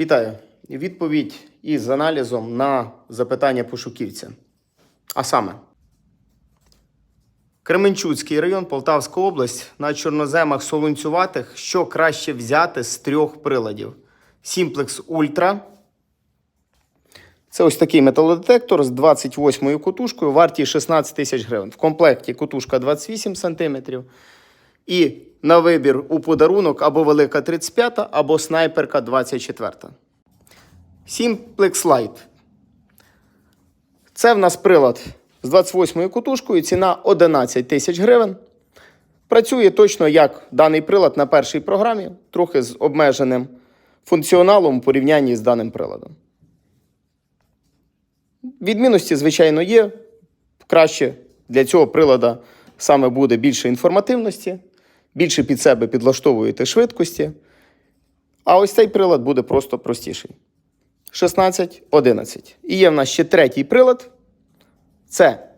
Вітаю. Відповідь із аналізом на запитання пошуківця. А саме, Кременчуцький район, Полтавська область на чорноземах солонцюватих, що краще взяти з трьох приладів: Simplex Ultra. Це ось такий металодетектор з 28 кутушкою, вартість 16 тисяч гривень. В комплекті кутушка 28 см. І на вибір у подарунок або велика 35, або снайперка 24. Simplex Lite. Це в нас прилад з 28-ю кутушкою, ціна 11 тисяч гривень. Працює точно як даний прилад на першій програмі, трохи з обмеженим функціоналом у порівнянні з даним приладом. Відмінності, звичайно, є. Краще для цього прилада саме буде більше інформативності, більше під себе підлаштовуєте швидкості. А ось цей прилад буде просто простіший. 16, 11. І є в нас ще третій прилад. Це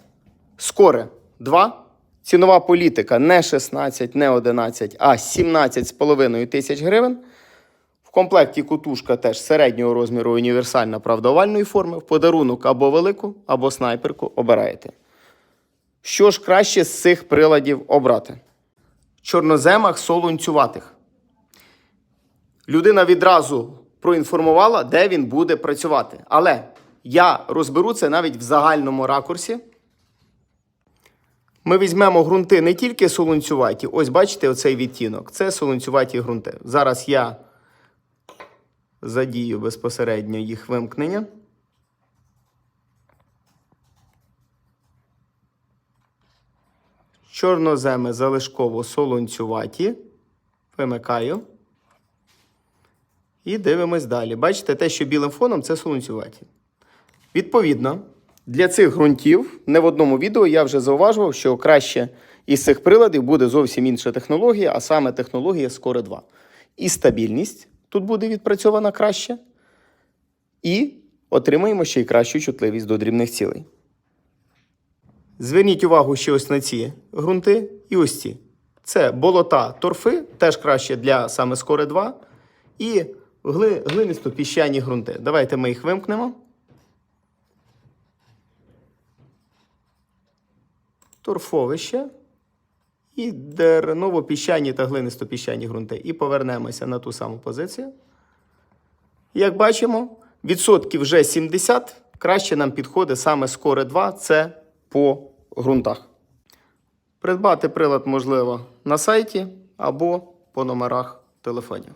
Скоре 2. Цінова політика не 16, не 11, а 17,5 тисяч гривень. В комплекті кутушка теж середнього розміру універсальна правда овальної форми. В подарунок або велику, або снайперку обираєте. Що ж краще з цих приладів обрати? Чорноземах солонцюватих. Людина відразу проінформувала, де він буде працювати. Але я розберу це навіть в загальному ракурсі. Ми візьмемо ґрунти не тільки солонцюваті. Ось бачите оцей відтінок. Це солонцюваті ґрунти. Зараз я задію безпосередньо їх вимкнення. Чорноземи залишково солонцюваті. Вимикаю. І дивимось далі. Бачите, те, що білим фоном, це солонцюваті. Відповідно, для цих ґрунтів не в одному відео я вже зауважував, що краще із цих приладів буде зовсім інша технологія, а саме технологія Score 2. І стабільність тут буде відпрацьована краще. І отримаємо ще й кращу чутливість до дрібних цілей. Зверніть увагу ще ось на ці ґрунти і ось ці. Це болота торфи, теж краще для саме Score 2. І гли, глинисто-піщані ґрунти. Давайте ми їх вимкнемо. торфовище і дерново-піщані та глинисто-піщані ґрунти. І повернемося на ту саму позицію. Як бачимо, відсотків вже 70. Краще нам підходить саме Score 2 це по ґрунтах. Придбати прилад можливо на сайті або по номерах телефонів.